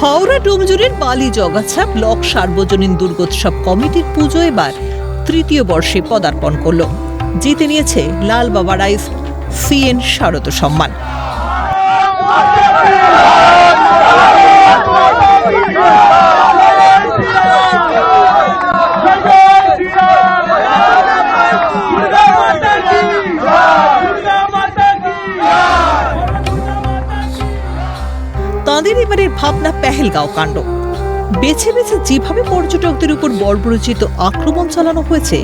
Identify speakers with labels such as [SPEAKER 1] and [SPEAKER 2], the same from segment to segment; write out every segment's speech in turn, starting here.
[SPEAKER 1] হাওড়া ডোমজুরের বালি জগাছা ব্লক সার্বজনীন দুর্গোৎসব কমিটির পুজো এবার তৃতীয় বর্ষে পদার্পণ করল। জিতে নিয়েছে লাল বাবা রাইস, সিএন শারদ সম্মান। তাঁদের এবারের ভাবনা পেহেলগাঁও কাণ্ড। বেছে বেছে যেভাবে পর্যটকদের উপর বর্বরচিত আক্রমণ চালানো হয়েছে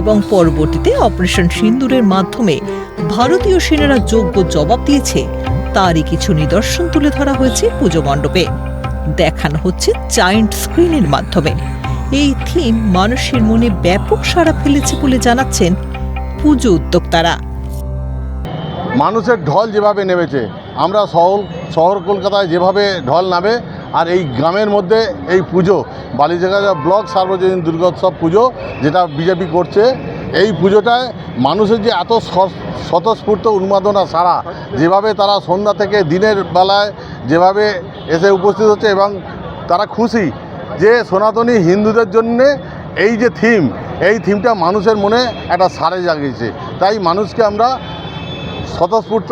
[SPEAKER 1] এবং পরবর্তীতে অপারেশন সিন্দুরের মাধ্যমে ভারতীয় সেনারা যোগ্য জবাব দিয়েছে, তারই কিছু নিদর্শন তুলে ধরা হয়েছে পুজো মণ্ডপে। দেখানো হচ্ছে জায়েন্ট স্ক্রিনের মাধ্যমে। এই থিম মানুষের মনে ব্যাপক সাড়া ফেলেছে বলে জানাচ্ছেন পুজো উদ্যোক্তারা।
[SPEAKER 2] মানুষের ঢল যেভাবে নেমেছে আমরা শহর শহর কলকাতায় যেভাবে ঢল নামে, আর এই গ্রামের মধ্যে এই পুজো বালিজাগা ব্লক সার্বজনীন দুর্গোৎসব পুজো যেটা বিজেপি করছে, এই পুজোটায় মানুষের যে এত স্বতঃস্ফূর্ত উন্মাদনা সারা যেভাবে তারা সন্ধ্যা থেকে দিনের বেলায় যেভাবে এসে উপস্থিত হচ্ছে এবং তারা খুশি যে সনাতনী হিন্দুদের জন্যে এই যে থিম এই থিমটা মানুষের মনে একটা সারে জাগিয়েছে। তাই মানুষকে আমরা স্বতঃস্ফূর্ত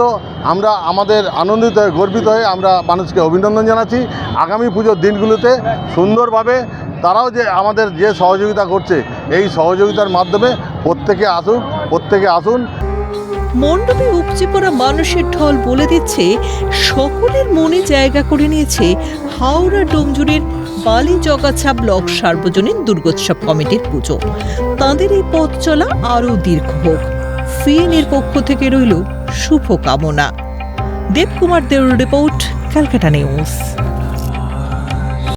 [SPEAKER 2] আমরা আমাদের আনন্দিত হয়ে, গর্বিত হয়ে আমরা মানুষকে অভিনন্দন জানাচ্ছি। আগামী পুজোর দিনগুলোতে সুন্দরভাবে তারাও যে আমাদের যে সহযোগিতা করছে, এই সহযোগিতার মাধ্যমে প্রত্যেকে আসুন প্রত্যেকে আসুন।
[SPEAKER 1] মণ্ডপে উপচে পড়া মানুষের ঢল বলে দিচ্ছে, সকলের মনে জায়গা করে নিয়েছে হাওড়া ডোমজুরের বালি জগাছা ব্লক সার্বজনীন দুর্গোৎসব কমিটির পুজো। তাঁদের এই পথ চলা আরও দীর্ঘ হোক। সিএনের পক্ষ থেকে রইল শুভ কামনা দেবকুমার দেউর রিপোর্ট ক্যালকাটা নিউজ।